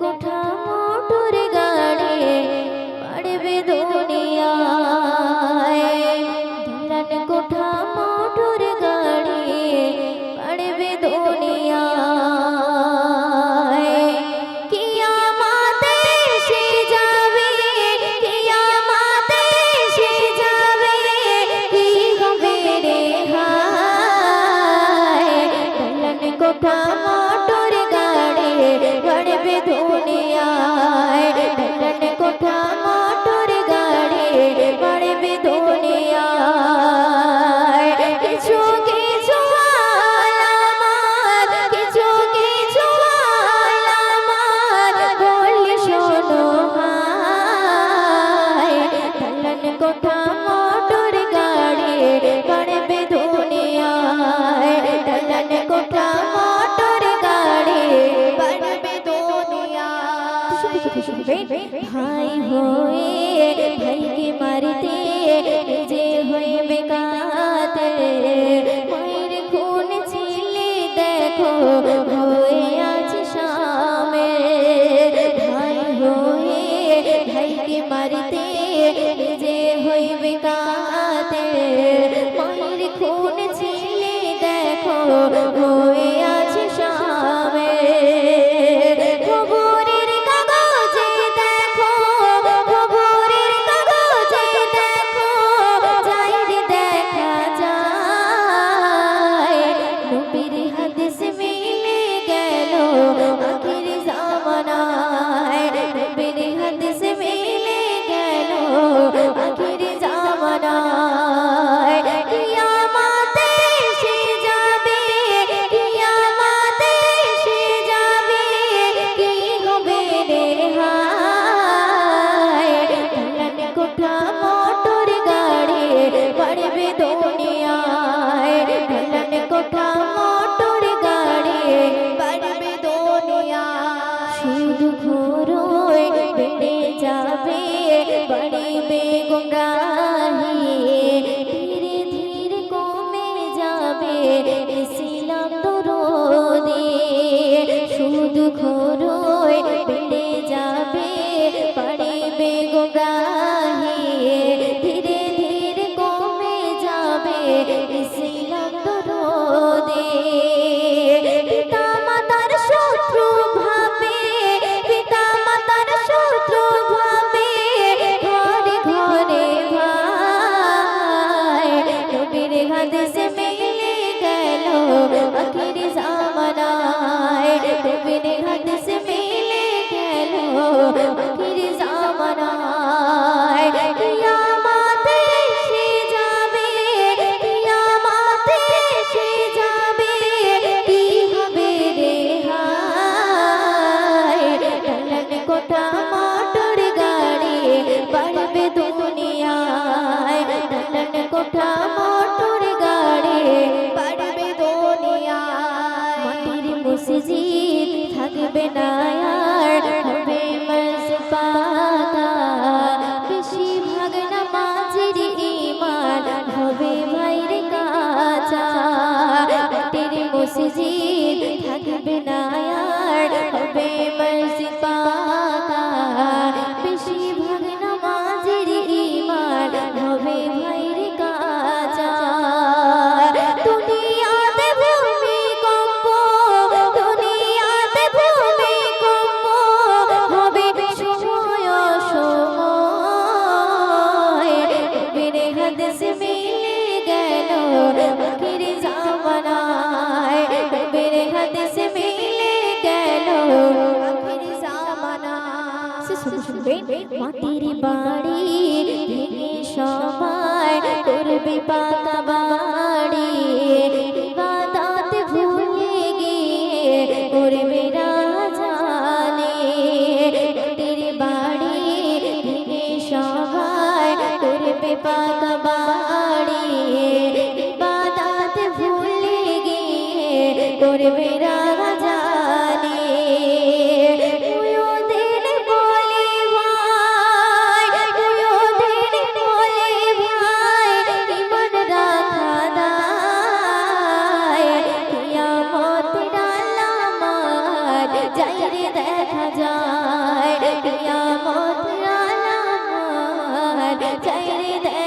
কোঠা মোটর হয়ে ভাইকে মারতে যে হয়ে বেকাতে মায়ের খুন ছিলে দেখো হয়ে আছে সামে ভাই হয়ে ভাইকে মারতে যে হয়ে খুন ছিলে দেখো যাবে বাড়িবে গুমরাহি ধীরে ধীরে কমে যাবে ইসলাম দরদি শুধু ঘোরোয় বেড়ে যাবে বাড়িবে গুমরাহি আখির জামানায় নবীর হাদিস মিলে গেল। আখির জামানায় কিয়ামতে এসে যাবে, কিয়ামতে এসে যাবে, কি হবে রে টালান কোঠা মোটর গাড়ি বাড়বে দুনিয়ায়। টালান থাকবে না আর হবে মসজিদ পাকা বেশিরভাগ নামাজের ইমান হবে ভাইরে কাঁচা। থাকবে জামানায় মাটির বাড়ি সবাই করবে পাকা বাড়ি। ভুলে গিয়ে করবে রাজানে। মাটির বাড়ি সবাই করবে পাকা বাড়ি। ইবাদত ভুলে গিয়ে যাইরে দেখা যায় কিয়ামত আলামত যাইরে